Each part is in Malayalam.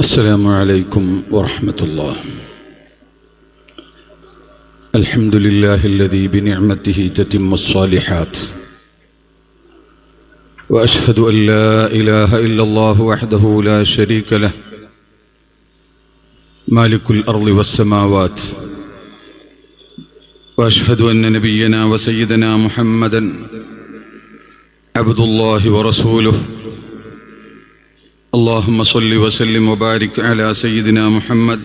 السلام عليكم ورحمة الله. الحمد لله الذي بنعمته تتم الصالحات. وأشهد أن لا إله إلا الله وحده لا شريك له. مالك الأرض والسماوات. وأشهد أن نبينا وسيدنا محمدا عبد الله ورسوله. اللهم صل وسلم وبارك على سيدنا محمد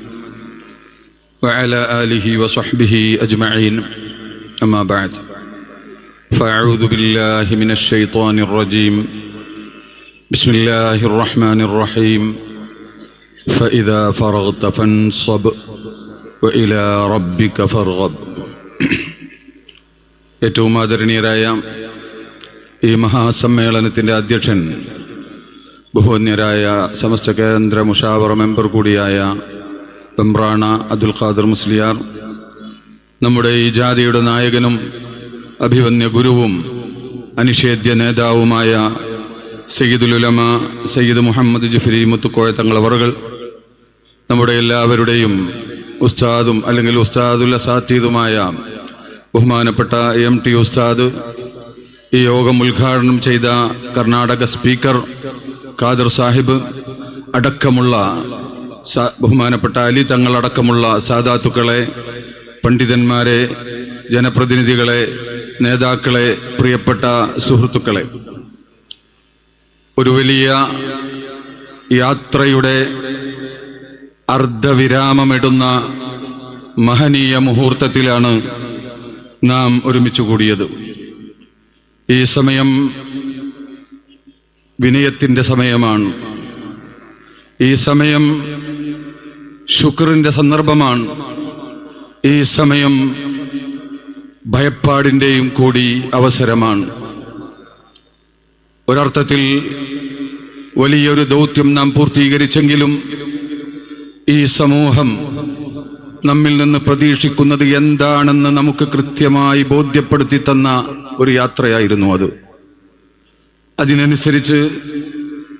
وعلى آله وصحبه أجمعين أما بعد فأعوذ بالله من الشيطان الرجيم بسم الله الرحمن الرحيم فإذا فرغت فانصب وإلى ربك فارغب ഏറ്റവും ആദരണീയരായ ഈ മഹാസമ്മേളനത്തിൻ്റെ അധ്യക്ഷൻ ബഹുവന്യരായ സമസ്ത കേന്ദ്ര മുഷാവറ മെമ്പർ കൂടിയായ പെമ്പ്രാണ അബ്ദുൽ ഖാദർ മുസ്ലിയാർ നമ്മുടെ ഈ ജാതിയുടെ നായകനും അഭിവന്യ ഗുരുവും അനിഷേധ്യ നേതാവുമായ സയ്യിദുലുലമ സയ്യിദ് മുഹമ്മദ് ജഫരി മുത്തുക്കോയ തങ്ങളവറുകൾ നമ്മുടെ എല്ലാവരുടെയും ഉസ്താദും അല്ലെങ്കിൽ ഉസ്താദുൽ അസാത്തീതുമായ ബഹുമാനപ്പെട്ട എം ടി ഉസ്താദ് ഈ യോഗം ഉദ്ഘാടനം ചെയ്ത കർണാടക സ്പീക്കർ ഖാദർ സാഹിബ് അടക്കമുള്ള ബഹുമാനപ്പെട്ട അലി തങ്ങളടക്കമുള്ള സാധാത്തുക്കളെ പണ്ഡിതന്മാരെ ജനപ്രതിനിധികളെ നേതാക്കളെ പ്രിയപ്പെട്ട സുഹൃത്തുക്കളെ ഒരു വലിയ യാത്രയുടെ അർദ്ധവിരാമമിടുന്ന മഹനീയ മുഹൂർത്തത്തിലാണ് നാം ഒരുമിച്ച് കൂടിയത്. ഈ സമയം വിനയത്തിന്റെ സമയമാണ്. ഈ സമയം ശുക്രിന്റെ സന്ദർഭമാണ്. ഈ സമയം ഭയപ്പാടിന്റെയും കൂടി അവസരമാണ്. ഒരർത്ഥത്തിൽ വലിയൊരു ദൗത്യം നാം പൂർത്തീകരിച്ചെങ്കിലും ഈ സമൂഹം നമ്മിൽ നിന്ന് പ്രതീക്ഷിക്കുന്നത് എന്താണെന്ന് നമുക്ക് കൃത്യമായി ബോധ്യപ്പെടുത്തി തന്ന ഒരു യാത്രയായിരുന്നു അത്. അതിനനുസരിച്ച്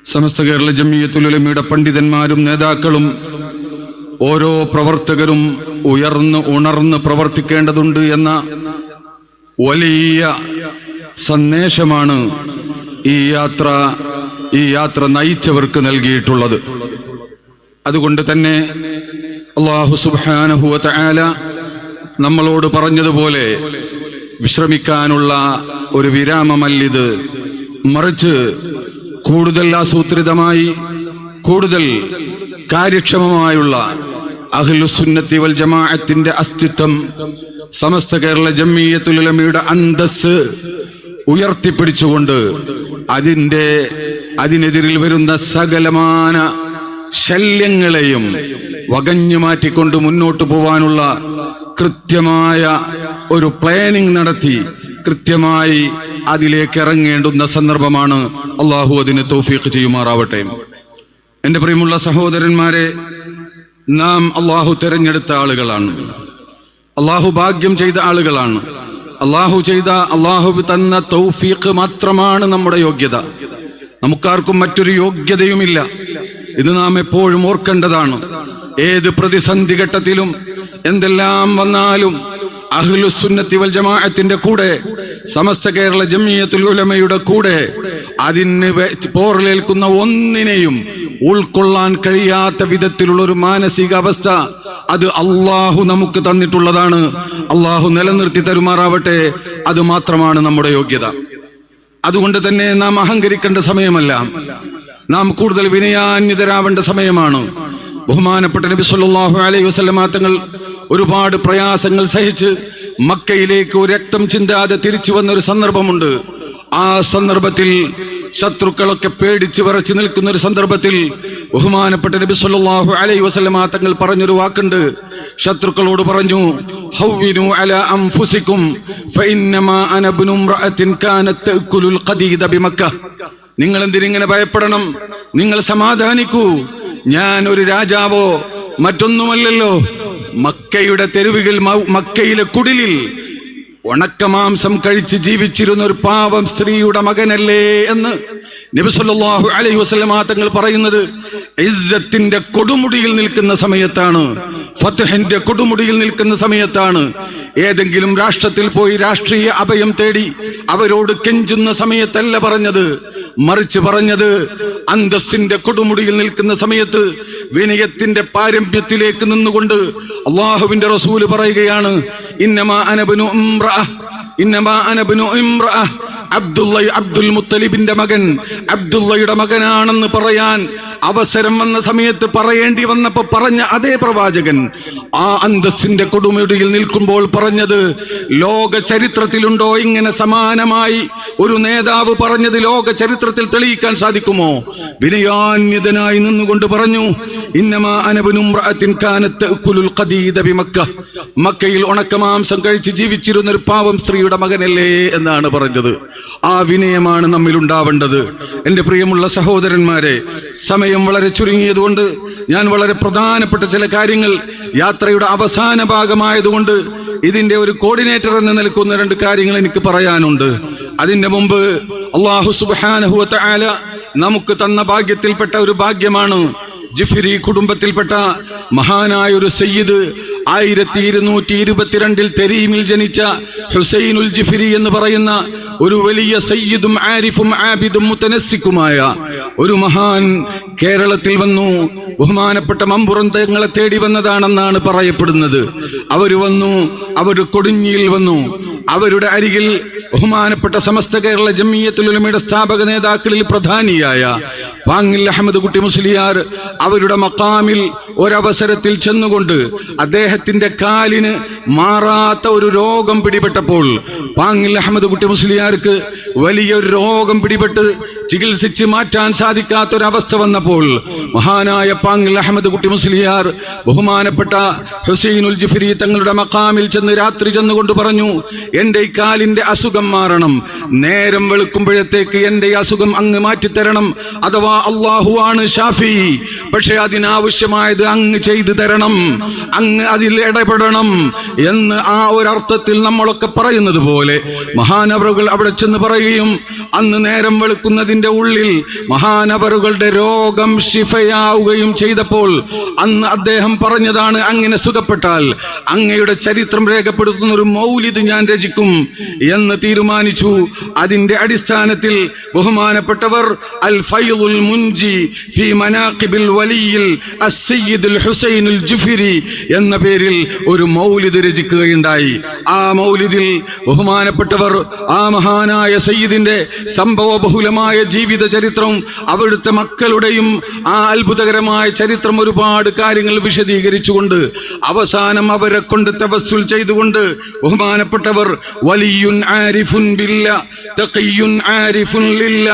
സമസ്ത കേരള ജമ്മിയത്തുലമിയുടെ പണ്ഡിതന്മാരും നേതാക്കളും ഓരോ പ്രവർത്തകരും ഉയർന്ന് ഉണർന്ന് പ്രവർത്തിക്കേണ്ടതുണ്ട് എന്ന വലിയ സന്ദേശമാണ് ഈ യാത്ര ഈ യാത്ര നയിച്ചവർക്ക് നൽകിയിട്ടുള്ളത്. അതുകൊണ്ട് തന്നെ അള്ളാഹു സുബാനഹുവ ആല നമ്മളോട് പറഞ്ഞതുപോലെ വിശ്രമിക്കാനുള്ള ഒരു വിരാമമല്ലിത് മറിച്ച് കൂടുതൽ ആസൂത്രിതമായി കൂടുതൽ കാര്യക്ഷമമായുള്ള അഹ്ലുസുന്നത്തി വൽ ജമാഅത്തിന്റെ അസ്തിത്വം സമസ്ത കേരള ജമ്മിയത്തുലമയുടെ അന്തസ് ഉയർത്തിപ്പിടിച്ചുകൊണ്ട് അതിന്റെ അതിനെതിരിൽ വരുന്ന സകലമാന ശല്യങ്ങളെയും വകഞ്ഞു മാറ്റിക്കൊണ്ട് മുന്നോട്ട് പോവാനുള്ള കൃത്യമായ ഒരു പ്ലാനിംഗ് നടത്തി കൃത്യമായി അതിലേക്ക് ഇറങ്ങേണ്ടുന്ന സന്ദർഭമാണ് അള്ളാഹു അതിനെ തൗഫീഖ് ചെയ്യുമാറാവട്ടെ. എന്റെ പ്രിയമുള്ള സഹോദരന്മാരെ നാം അള്ളാഹു തിരഞ്ഞെടുത്ത ആളുകളാണ്. അള്ളാഹു ഭാഗ്യം ചെയ്ത ആളുകളാണ്. അള്ളാഹു ചെയ്ത അള്ളാഹു തന്ന തൗഫീഖ് മാത്രമാണ് നമ്മുടെ യോഗ്യത. നമുക്കാർക്കും മറ്റൊരു യോഗ്യതയുമില്ല. ഇത് നാം എപ്പോഴും ഓർക്കേണ്ടതാണ്. ഏത് പ്രതിസന്ധി ഘട്ടത്തിലും എന്തെല്ലാം വന്നാലും അഹ്ലുസുന്നത്തി വൽ ജമാഅത്തിന്റെ കൂടെ സമസ്ത കേരള ജമിയത്തുൽ ഉലമയുടെ കൂടെ അതിന് പോറിലേൽക്കുന്ന ഒന്നിനെയും ഉൾക്കൊള്ളാൻ കഴിയാത്ത വിധത്തിലുള്ള ഒരു മാനസിക അവസ്ഥ അത് അള്ളാഹു നമുക്ക് തന്നിട്ടുള്ളതാണ്. അള്ളാഹു നിലനിർത്തി തരുമാറാവട്ടെ അത് മാത്രമാണ് നമ്മുടെ യോഗ്യത. അതുകൊണ്ട് തന്നെ നാം അഹങ്കരിക്കേണ്ട സമയമല്ല. നാം കൂടുതൽ വിനയാന്യതരാവേണ്ട സമയമാണ്. ബഹുമാനപ്പെട്ട നബി സല്ലല്ലാഹു അലൈഹി വസല്ലമ തങ്ങൾ ഒരുപാട് പ്രയാസങ്ങൾ സഹിച്ച് മക്കയിലേക്ക് രക്തം ചിന്താതെ തിരിച്ചു വന്ന ഒരു സന്ദർഭമുണ്ട്. ആ സന്ദർഭത്തിൽ ശത്രുക്കളൊക്കെ പേടിച്ച് വിറച്ചു നിൽക്കുന്ന ഒരു സന്ദർഭത്തിൽ ബഹുമാനപ്പെട്ട നബി സല്ലല്ലാഹു അലൈഹി വസല്ലമ തങ്ങൾ പറഞ്ഞൊരു വാക്കുണ്ട്. ശത്രുക്കളോട് പറഞ്ഞു ഹവ്വിനു അലാ അൻഫുസിക്കും ഫഇന്നമാ അന ഇബ്നു ഇംറഅത്തിൻ കാനത് തഅകുലുൽ ഖദീദ ബിമക്ക. നിങ്ങൾ എന്തിനിങ്ങനെ ഭയപ്പെടണം? നിങ്ങൾ സമാധാനിക്കൂ. ഞാൻ ഒരു രാജാവോ? മറ്റൊന്നുമല്ലല്ലോ. മക്കയുടെ തെരുവുകൾ മക്കയിലെ കുടിലിൽ ഉണക്കമാംസം കഴിച്ച് ജീവിച്ചിരുന്ന ഒരു പാവം സ്ത്രീയുടെ മകനല്ലേ എന്ന് നബി സല്ലല്ലാഹു അലൈഹി വസല്ലമ തങ്ങൾ പറയുന്നത് ഇസ്സത്തിന്റെ കൊടുമുടിയിൽ നിൽക്കുന്ന സമയത്താണ് ഫത്തഹിന്റെ കൊടുമുടിയിൽ നിൽക്കുന്ന സമയത്താണ്. ഏതെങ്കിലും രാഷ്ട്രത്തിൽ പോയി രാഷ്ട്രീയ അഭയം തേടി അവരോട് കെഞ്ചുന്ന സമയത്തല്ല പറഞ്ഞത്. മറിച്ച് പറഞ്ഞത് അന്തസ്സിന്റെ കൊടുമുടിയിൽ നിൽക്കുന്ന സമയത്ത് വിനയത്തിന്റെ പാരമ്പ്യത്തിലേക്ക് നിന്നുകൊണ്ട് അള്ളാഹുവിന്റെ റസൂൽ പറയുകയാണ് ഇന്നമാ അനബനു ഇന്നമാ അനബനു അബ്ദുള്ള അബ്ദുൽ മുത്തലിബിന്റെ മകൻ അബ്ദുള്ളയുടെ മകനാണെന്ന് പറയാൻ അവസരം വന്ന സമയത്ത് പറയേണ്ടി വന്നപ്പോ പറഞ്ഞ അതേ പ്രവാചകൻ ആ അന്തസ്സിന്റെ കൊടുമുടിയിൽ നിൽക്കുമ്പോൾ പറഞ്ഞത് ലോക ചരിത്രത്തിലുണ്ടോ? ഇങ്ങനെ സമാനമായി ഒരു നേതാവ് പറഞ്ഞത് ലോക ചരിത്രത്തിൽ തെളിയിക്കാൻ സാധിക്കുമോ? വിനയാന്യതനായി നിന്നുകൊണ്ട് പറഞ്ഞു മക്കയിൽ ഉണക്കമാംസം കഴിച്ച് ജീവിച്ചിരുന്ന ഒരു പാവം സ്ത്രീയുടെ മകനല്ലേ എന്നാണ് പറഞ്ഞത്. ആ വിനയമാണ് നമ്മിൽ ഉണ്ടാവേണ്ടത് എന്റെ പ്രിയമുള്ള സഹോദരന്മാരെ സമയം വളരെ ചുരുങ്ങിയതുകൊണ്ട് ഞാൻ വളരെ പ്രധാനപ്പെട്ട ചില കാര്യങ്ങൾ യാത്രയുടെ അവസാന ഭാഗമായതുകൊണ്ട് ഇതിന്റെ ഒരു കോർഡിനേറ്റർ എന്ന് നിൽക്കുന്ന രണ്ട് കാര്യങ്ങൾ എനിക്ക് പറയാനുണ്ട്. അതിന്റെ മുമ്പ് അള്ളാഹു സുബാനഹുവത്ത ആല നമുക്ക് തന്ന ഭാഗ്യത്തിൽപ്പെട്ട ഒരു ഭാഗ്യമാണ് ജിഫിരി കുടുംബത്തിൽപ്പെട്ട മഹാനായ ഒരു സയ്യിദ് ആയിരത്തി ഇരുന്നൂറ്റി ഇരുപത്തിരണ്ടിൽ തെരീമിൽ ജനിച്ച ഹുസൈനുൽ ജിഫിരി എന്ന് പറയുന്ന ഒരു വലിയ സയ്യിദും ആരിഫും ആബിദും മുത്തനസ്സിക്കുമായ ഒരു മഹാൻ കേരളത്തിൽ വന്നു. ബഹുമാനപ്പെട്ട മമ്പുറം തങ്ങളെ തേടി വന്നതാണെന്നാണ് പറയപ്പെടുന്നത്. അവർ വന്നു അവർ കൊടിഞ്ഞിയിൽ വന്നു. അവരുടെ അരികിൽ ബഹുമാനപ്പെട്ട സമസ്ത കേരള ജമ്മിയത്തുലമയുടെ സ്ഥാപക നേതാക്കളിൽ പ്രധാനിയായ വാങ്ങിൽ അഹമ്മദ് കുട്ടി മുസ്ലിയാർ അവരുടെ മക്കാമിൽ ഒരവസരത്തിൽ ചെന്നുകൊണ്ട് അദ്ദേഹത്തിന്റെ കാലിന് മാറാത്ത ഒരു രോഗം പിടിപെട്ടപ്പോൾ വാങ്ങിൽ അഹമ്മദ് കുട്ടി മുസ്ലിയാർക്ക് വലിയൊരു രോഗം പിടിപെട്ട് ചികിത്സിച്ച് മാറ്റാൻ സാധിക്കാത്ത ഒരവസ്ഥ വന്നപ്പോൾ മഹാനായ പാങ്ങിൽ അഹമ്മദ് കുട്ടി മുസ്ലിയാർ ബഹുമാനപ്പെട്ട ഹുസൈനുൽ ജിഫിരി തങ്ങളുടെ മക്കാമിൽ ചെന്ന് രാത്രി ചെന്നുകൊണ്ട് പറഞ്ഞു എന്റെ ഈ കാലിന്റെ അസുഖം മാറണം. നേരം വെളുക്കുമ്പോഴത്തേക്ക് എന്റെ ഈ അസുഖം അങ്ങ് മാറ്റിത്തരണം. അഥവാ അള്ളാഹു ആണ് ഷാഫി. പക്ഷെ അതിനാവശ്യമായത് അങ്ങ് ചെയ്തു തരണം. അങ്ങ് അതിൽ ഇടപെടണം. എന്ന് ആ ഒരർത്ഥത്തിൽ നമ്മളൊക്കെ പറയുന്നത് പോലെ മഹാനവറുകൾ അവിടെ ചെന്ന് പറയുകയും അന്ന് നേരം വെളുക്കുന്നതിന്റെ ഉള്ളിൽ മഹാനവറുകളുടെ രോഗം ശിഫയാവുകയും ചെയ്തപ്പോൾ അന്ന് അദ്ദേഹം പറഞ്ഞതാണ് അങ്ങനെ സുഖപ്പെട്ടാൽ അങ്ങയുടെ ചരിത്രം രേഖപ്പെടുത്തുന്ന ഒരു മൗലിത് ഞാൻ രചിക്കും എന്ന് തീരുമാനിച്ചു. അതിന്റെ അടിസ്ഥാനത്തിൽ ബഹുമാനപ്പെട്ടവർ അൽ ഫൈലുൽ മുൻജി ഫി മനാഖിബിൽ വലിയിൽ അസ്സയ്യിദുൽ ഹുസൈനുൽ ജുഫിരി എന്ന പേരിൽ ഒരു മൗലിദ് രചിക്കുകയുണ്ടായി. ആ മൗലിദിൽ ബഹുമാനപ്പെട്ടവർ ആ മഹാനായ സയ്യിദിന്റെ സംഭവ ബഹുലമായ ജീവിത ചരിത്രവും അവിടുത്തെ മക്കളുടെയും ആ അത്ഭുതകരമായ ചരിത്രം ഒരുപാട് കാര്യങ്ങൾ വിശദീകരിച്ചുകൊണ്ട് അവസാനം അവരെ കൊണ്ട് തപസ്സുൽ ചെയ്തുകൊണ്ട് ബഹുമാനപ്പെട്ടവർ വലിയുൻ ആരിഫുൻ ബില്ല തഖിയുൻ ആരിഫുൻ ലില്ല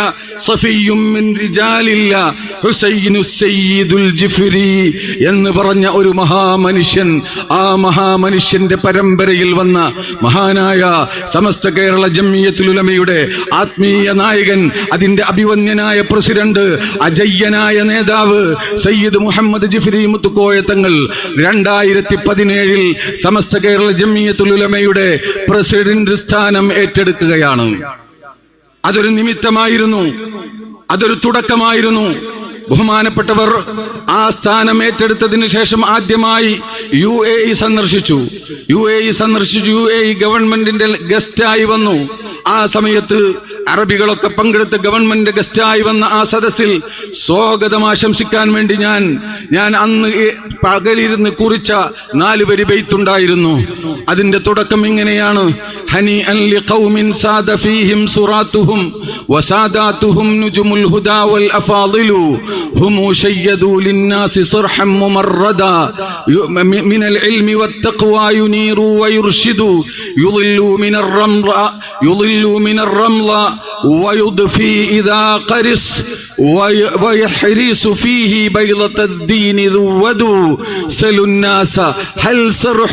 സഫിയും മിൻ റിജാലില്ല ഹുസൈനു സയ്യിദുൽ ജിഫ്രി എന്ന് പറഞ്ഞ ഒരു മഹാമനുഷ്യൻ ആ മഹാമനുഷ്യന്റെ പരമ്പരയിൽ വന്ന മഹാനായ സമസ്ത കേരള ജമ്മിയത്തുലുലമയുടെ ആത്മീയ നായകൻ അതിന്റെ അഭിവന്യനായ പ്രസിഡന്റ് അജയ്യനായ നേതാവ് സയ്യിദ് മുഹമ്മദ് ജിഫ്രി മുത്തുക്കോയ തങ്ങൾ രണ്ടായിരത്തി പതിനേഴിൽ സമസ്ത കേരള ജമ്മിയത്തുലുലമയുടെ പ്രസിഡന്റ് സ്ഥാനം ഏറ്റെടുക്കുകയാണ്. അതൊരു നിമിത്തമായിരുന്നു. അതൊരു തുടക്കമായിരുന്നു. ബഹുമാനപ്പെട്ടവർ ആ സ്ഥാനം ഏറ്റെടുത്തതിന് ശേഷം ആദ്യമായി യു എ ഇ സന്ദർശിച്ചു. യു എ ഇ സന്ദർശിച്ചു. യു എ ഇ ഗവൺമെന്റിന്റെ ഗസ്റ്റായി വന്നു. ആ സമയത്ത് അറബികളൊക്കെ പങ്കെടുത്ത ഗവൺമെന്റ് ഗസ്റ്റായി വന്ന ആ സദസ്സിൽ സ്വാഗതം ആശംസിക്കാൻ വേണ്ടി ഞാൻ ഞാൻ അന്ന് പകലിരുന്ന് കുറിച്ച നാല് വരി ബെയ്ത്തുണ്ടായിരുന്നു അതിന്റെ തുടക്കം ഇങ്ങനെയാണ്. ഹനി അൻലി ഖൗമിൻ സാദ ഫീഹിം സുറാത്തുഹും വസാദാത്തുഹും നുജുമുൽ ഹുദാ വൽ അഫാദിലു. ഹുമു ശയ്യദു ലിന്നാസി സർഹം മുമർറദ. മിനൽ ഇൽമി വത്തഖ്വ യുനീറു വയർശിദു യുളില്ലു മിനർ റംള യുളില്ലു മിനർ റംള ويضفي إذا قرص وي- ويحرس فيه بيضة الدين ذودوا سلوا الناس هل سرح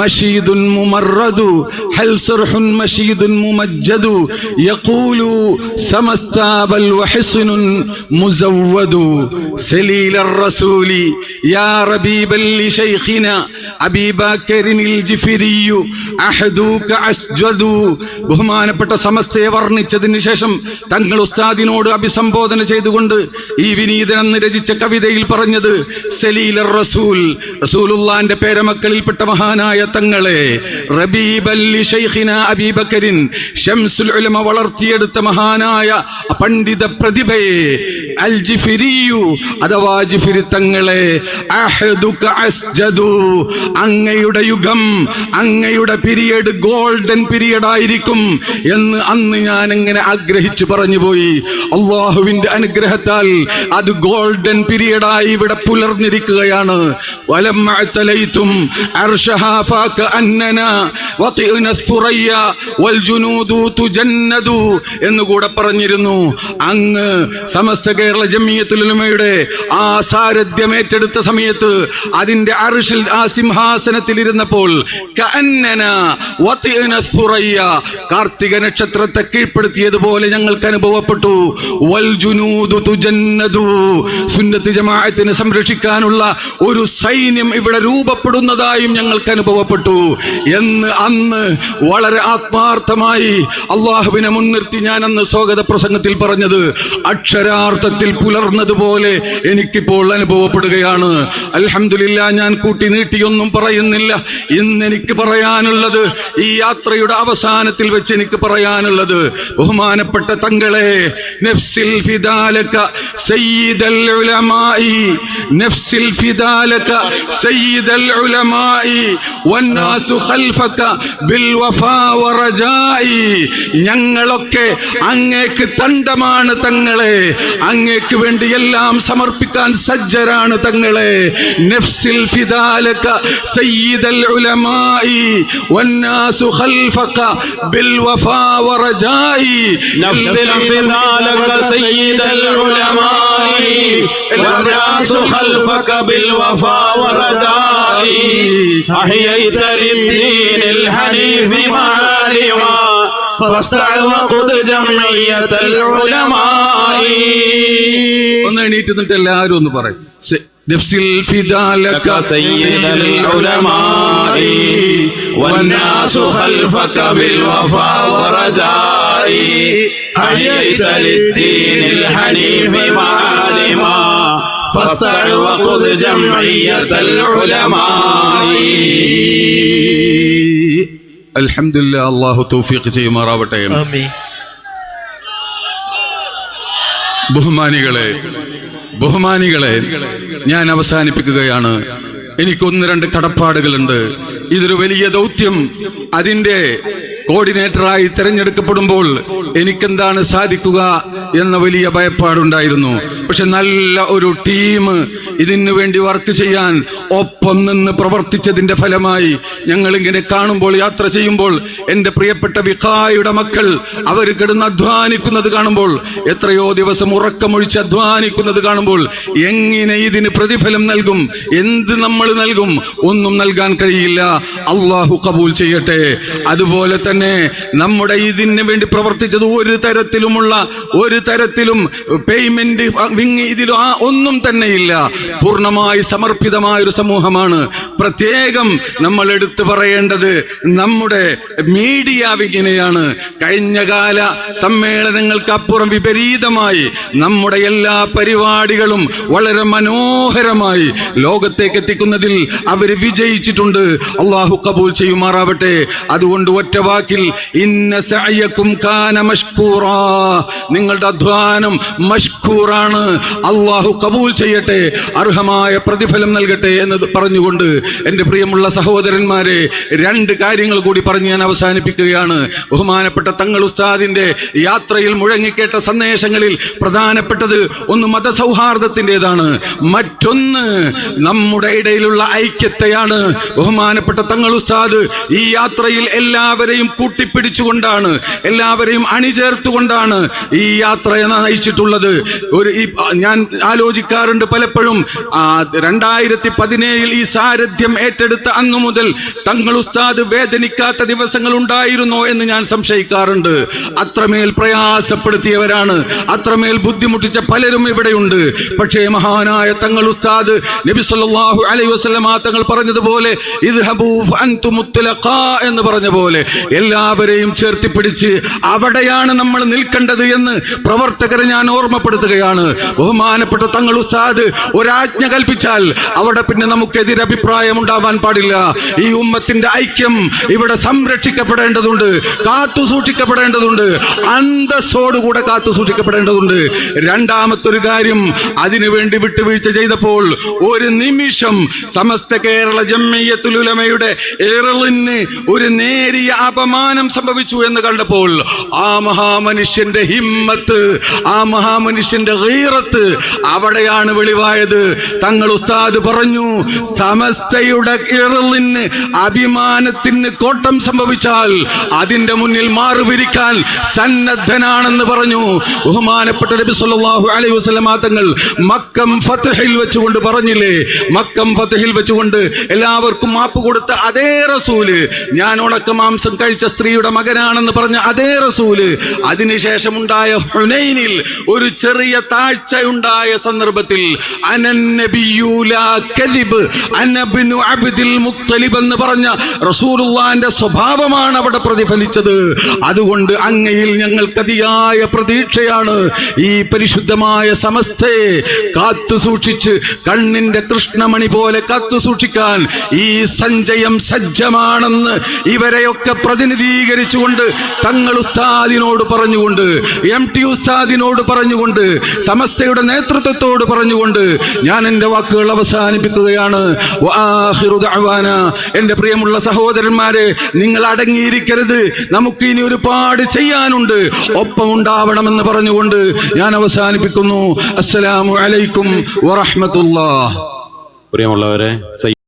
مشيد ممرد هل سرح مشيد ممجد يقول سمستاب وحصن مزود سليل الرسول يا ربيبا لشيخنا أبي بكر الجفري أحدوك أسجد بهما ബഹുമാനപ്പെട്ട സമസ്തയെ വർണിച്ചതിന് ശേഷം തങ്ങൾ ഉസ്താദിനോട് അഭിസംബോധന ചെയ്തുകൊണ്ട് ഈ വിനീതൻ അന്ന് രചിച്ച കവിതയിൽ പറഞ്ഞത് സലീല റസൂൽ റസൂലുള്ളാന്റെ പേരമക്കളിൽപ്പെട്ട മഹാനായ തങ്ങളെ അബീബക്കരിൻ വളർത്തിയെടുത്ത മഹാനായ പണ്ഡിത പ്രതിഭയെ അൽജിഫിരിയു അഥവാ തങ്ങളെ അങ്ങയുടെ യുഗം അങ്ങയുടെ പിരിയഡ് ഗോൾഡൻ പിരിയഡ് ആയിരിക്കും എന്ന് അന്ന് ഞാൻ എങ്ങനെ ആഗ്രഹിച്ചു പറഞ്ഞു പോയി. അള്ളാഹുവിന്റെ അനുഗ്രഹത്താൽ അത് ഗോൾഡൻ പീരിയഡായി ഇവിടെ പുലർന്നിരിക്കുകയാണ്. എന്നുകൂടെ പറഞ്ഞിരുന്നു. അങ്ങ് സമസ്ത കേരള ജമിയത്തുൽ ഉലമയുടെ ആ സാരഥ്യം ഏറ്റെടുത്ത സമയത്ത് അതിന്റെ അർഷിൽ ആ സിംഹാസനത്തിൽ ഇരുന്നപ്പോൾ കാർത്തിക നക്ഷത്രത്തെ കീഴ്പ്പെടുത്തിയതുപോലെ ഞങ്ങൾക്ക് അനുഭവപ്പെട്ടു. വൽ ജുനൂദു തുജന്നദു. സുന്നത്ത് ജമാഅത്തിനെ സംരക്ഷിക്കാനുള്ള ഒരു സൈന്യം ഇവിടെ രൂപപ്പെടുന്നതായും ഞങ്ങൾക്ക് അനുഭവപ്പെട്ടു. എന്ന് അന്ന് വളരെ ആത്മാർത്ഥമായി അള്ളാഹുവിനെ മുൻനിർത്തി ഞാൻ അന്ന് സ്വാഗത പ്രസംഗത്തിൽ പറഞ്ഞത് അക്ഷരാർത്ഥത്തിൽ പുലർന്നതുപോലെ എനിക്കിപ്പോൾ അനുഭവപ്പെടുകയാണ്. അലഹമില്ല ഞാൻ കൂട്ടി നീട്ടിയൊന്നും പറയുന്നില്ല. ഇന്ന് എനിക്ക് പറയാനുള്ളത് ഈ യാത്രയുടെ അവസാനത്തിൽ വെച്ച് എനിക്ക് പറയാനുള്ളത് ബഹുമാനപ്പെട്ട തങ്ങളെ നഫ്സിൽ ഫിദാലക സയ്യിദൽ ഉലമായി നഫ്സിൽ ഫിദാലക സയ്യിദൽ ഉലമായി വന്നാസു ഖൽഫക ബിൽ വഫാ വറജായി. ഞങ്ങളൊക്കെ അങ്ങേക്ക് തണ്ടമാണ് തങ്ങളെ അങ്ങേക്ക് വേണ്ടി എല്ലാം സമർപ്പിക്കാൻ സജ്ജരാണ് തങ്ങളെ. നഫ്സിൽ ഫിദാലക സയ്യിദൽ ഉലമായി വന്നാസു ഖൽഫക ബിൽ വഫാ വറജായി. نفس انفذالك سيد العلماء والناس خلفك بالوفا ورجاء أحييت للدين الحنيف معالما فاستع وقد جمعية العلماء ഒന്ന് എണീറ്റ് നിന്നിട്ട് എല്ലാവരും ഒന്ന് പറയും സെ- നഫ്സിൽ ഫിദാലക لك سيد العلماء والناس خلفك بالوفا ورجاء أحييت للدين الحنيف معالما فاستع وقد جمعية العلماء അൽഹംദുലില്ലാ അള്ളാഹു തൗഫീഖ് ചെയ്യുമാറാവട്ടെ ബഹുമാനികളെ ബഹുമാനികളെ ഞാൻ അവസാനിപ്പിക്കുകയാണ് എനിക്കൊന്ന് രണ്ട് കടപ്പാടുകളുണ്ട് ഇതൊരു വലിയ ദൗത്യം അതിൻ്റെ കോർഡിനേറ്ററായി തിരഞ്ഞെടുക്കപ്പെടുമ്പോൾ എനിക്കെന്താണ് സാധിക്കുക എന്ന വലിയ ഭയപ്പാടുണ്ടായിരുന്നു. പക്ഷെ നല്ല ഒരു ടീം ഇതിനു വേണ്ടി വർക്ക് ചെയ്യാൻ ഒപ്പം നിന്ന് പ്രവർത്തിച്ചതിന്റെ ഫലമായി ഞങ്ങൾ ഇങ്ങനെ കാണുമ്പോൾ യാത്ര ചെയ്യുമ്പോൾ എന്റെ പ്രിയപ്പെട്ട വിഖായുടെ മക്കൾ അവർ കിടന്ന് അധ്വാനിക്കുന്നത് കാണുമ്പോൾ എത്രയോ ദിവസം ഉറക്കമൊഴിച്ച് അധ്വാനിക്കുന്നത് കാണുമ്പോൾ എങ്ങനെ ഇതിന് പ്രതിഫലം നൽകും എന്ത് നമ്മൾ നൽകും ഒന്നും നൽകാൻ കഴിയില്ല. അള്ളാഹു കബൂൽ ചെയ്യട്ടെ. അതുപോലെ തന്നെ നമ്മുടെ ഇതിന് വേണ്ടി പ്രവർത്തിച്ചത് ഒരു തരത്തിലുമുള്ള ഒരു തരത്തിലും പേയ്മെന്റ് ഇതിലും ആ ഒന്നും തന്നെ ഇല്ല പൂർണമായി സമർപ്പിതമായ ഒരു സമൂഹമാണ്. പ്രത്യേകം നമ്മൾ എടുത്തു പറയേണ്ടത് നമ്മുടെ മീഡിയ വിങ്ങിനെയാണ്. കഴിഞ്ഞ കാല സമ്മേളനങ്ങൾക്ക് അപ്പുറം വിപരീതമായി നമ്മുടെ എല്ലാ പരിപാടികളും വളരെ മനോഹരമായി ലോകത്തേക്ക് എത്തിക്കുന്നതിൽ അവർ വിജയിച്ചിട്ടുണ്ട്. അള്ളാഹു കബൂൽ ചെയ്യുമാറാവട്ടെ. അതുകൊണ്ട് ഒറ്റ ഇന്ന സഅയക്കും കാന നിങ്ങളുടെ അധ്വാനം മഷ്കൂറാണ്. അള്ളാഹു കബൂൽ ചെയ്യട്ടെ അർഹമായ പ്രതിഫലം നൽകട്ടെ എന്ന് പറഞ്ഞുകൊണ്ട് എന്റെ പ്രിയമുള്ള സഹോദരന്മാരെ രണ്ട് കാര്യങ്ങൾ കൂടി പറഞ്ഞ് ഞാൻ അവസാനിപ്പിക്കുകയാണ്. ബഹുമാനപ്പെട്ട തങ്ങൾ ഉസ്താദിന്റെ യാത്രയിൽ മുഴങ്ങിക്കേട്ട സന്ദേശങ്ങളിൽ പ്രധാനപ്പെട്ടത് ഒന്ന് മതസൗഹാർദ്ദത്തിന്റെതാണ്. മറ്റൊന്ന് നമ്മുടെ ഇടയിലുള്ള ഐക്യത്തെയാണ്. ബഹുമാനപ്പെട്ട തങ്ങൾ ഉസ്താദ് ഈ യാത്രയിൽ എല്ലാവരെയും കൂട്ടിപ്പിടിച്ചുകൊണ്ടാണ് എല്ലാവരെയും അണിചേർത്തുകൊണ്ടാണ് ഈ യാത്രയെ നയിച്ചിട്ടുള്ളത്. ഒരു ഈ ഞാൻ ആലോചിക്കാറുണ്ട് പലപ്പോഴും രണ്ടായിരത്തി പതിനേഴിൽ ഈ സാരഥ്യം ഏറ്റെടുത്ത അന്നു മുതൽ തങ്ങൾ ഉസ്താദ് വേദനിക്കാത്ത ദിവസങ്ങൾ ഉണ്ടായിരുന്നോ എന്ന് ഞാൻ സംശയിക്കാറുണ്ട്. അത്രമേൽ പ്രയാസപ്പെടുത്തിയവരാണ് അത്രമേൽ ബുദ്ധിമുട്ടിച്ച പലരും ഇവിടെയുണ്ട്. പക്ഷേ മഹാനായ തങ്ങൾ ഉസ്താദ് നബി സല്ലല്ലാഹു അലൈഹി വസല്ലമ തങ്ങൾ പറഞ്ഞതുപോലെ എന്ന് പറഞ്ഞ പോലെ എല്ലാവരെയും ചേർത്തിപ്പിടിച്ച് അവിടെയാണ് നമ്മൾ നിൽക്കേണ്ടത് എന്ന് പ്രവർത്തകരെ ഞാൻ ഓർമ്മപ്പെടുത്തുകയാണ്. ബഹുമാനപ്പെട്ട തങ്ങൾ ഉസ്താദ് ഒരാജ്ഞ കൽപ്പിച്ചാൽ അവിടെ പിന്നെ നമുക്ക് എതിരഭിപ്രായം ഉണ്ടാവാൻ പാടില്ല. ഈ ഉമ്മത്തിന്റെ ഐക്യം ഇവിടെ സംരക്ഷിക്കപ്പെടേണ്ടതുണ്ട് കാത്തു സൂക്ഷിക്കപ്പെടേണ്ടതുണ്ട് അന്തസ്സോടുകൂടെ കാത്തു സൂക്ഷിക്കപ്പെടേണ്ടതുണ്ട്. രണ്ടാമത്തൊരു കാര്യം അതിനുവേണ്ടി വിട്ടുവീഴ്ച ചെയ്തപ്പോൾ ഒരു നിമിഷം സമസ്ത കേരള ജമ്മയ്യത്തുലുലമയുടെ ഏറലിന് ഒരു നേരിയ അപമാനം സംഭവിച്ചു എന്ന് കണ്ടപ്പോൾ ആ മഹാമനുഷ്യന്റെ ഹിമ്മത്ത് ആ മഹാമനുഷ്യന്റെ ഹീറത്ത് അവിടെയാണ് വെളിവായത്. തങ്ങൾ ഉസ്താദ് പറഞ്ഞു സമസ്തയുടെ ഇറലിന് അഭിമാനത്തിന് കോട്ടം സംഭവിച്ചാൽ അതിന്റെ മുന്നിൽ മാറുപിരിക്കാൻ സന്നദ്ധനാണെന്ന് പറഞ്ഞു. ബഹുമാനപ്പെട്ട നബി സല്ലല്ലാഹു അലൈഹി വസല്ലമ തങ്ങൾ മക്കം ഫത്ഹിൽ വെച്ചുകൊണ്ട് പറഞ്ഞില്ലേ? മക്കം ഫത്ഹിൽ വെച്ചുകൊണ്ട് എല്ലാവർക്കും മാപ്പ് കൊടുത്ത അതേ റസൂൽ ഞാൻ ഉണക്ക മാംസം കഴിച്ച സ്ത്രീയുടെ മകനാണെന്ന് പറഞ്ഞ അതേ റസൂൽ. അതിനുശേഷം ഉണ്ടായ ഹുനൈനിൽ ഒരു ചെറിയ താഴ്ച ഉണ്ടായ സന്ദർഭത്തിൽ എന്ന് പറഞ്ഞ റസൂലുള്ളാന്റെ സ്വഭാവമാണ് അവിടെ പ്രതിഫലിച്ചത്. അതുകൊണ്ട് അങ്ങയിൽ ഞങ്ങൾക്ക് അതിയായ പ്രതീക്ഷയാണ് ഈ പരിശുദ്ധമായ സമസ്തയെ കാത്തു സൂക്ഷിച്ച് കണ്ണിന്റെ കൃഷ്ണമണി പോലെ കാത്തു സൂക്ഷിക്കാൻ ഈ സഞ്ചയം സജ്ജമാണെന്ന് ഇവരെയൊക്കെ പ്രതിനിധീകരിച്ചുകൊണ്ട് തങ്ങൾ ഉസ്താദിനോട് പറഞ്ഞുകൊണ്ട് എം ടി ഉസ്താദിനോട് പറഞ്ഞുകൊണ്ട് സമസ്തയുടെ നേതൃത്വത്തോട് പറഞ്ഞുകൊണ്ട് ഞാൻ എന്റെ വാക്കുകൾ അവസാനിപ്പിക്കുകയാണ്. എന്റെ പ്രിയമുള്ള സഹോദരന്മാരെ നിങ്ങൾ അടങ്ങിയിരിക്കരുത്. നമുക്ക് ഇനി ഒരുപാട് ചെയ്യാനുണ്ട്. ഒപ്പം ഉണ്ടാവണമെന്ന് പറഞ്ഞുകൊണ്ട് ഞാൻ അവസാനിപ്പിക്കുന്നു. അസ്സലാമു അലൈക്കും വറഹമത്തുള്ള പ്രിയമുള്ളവരെ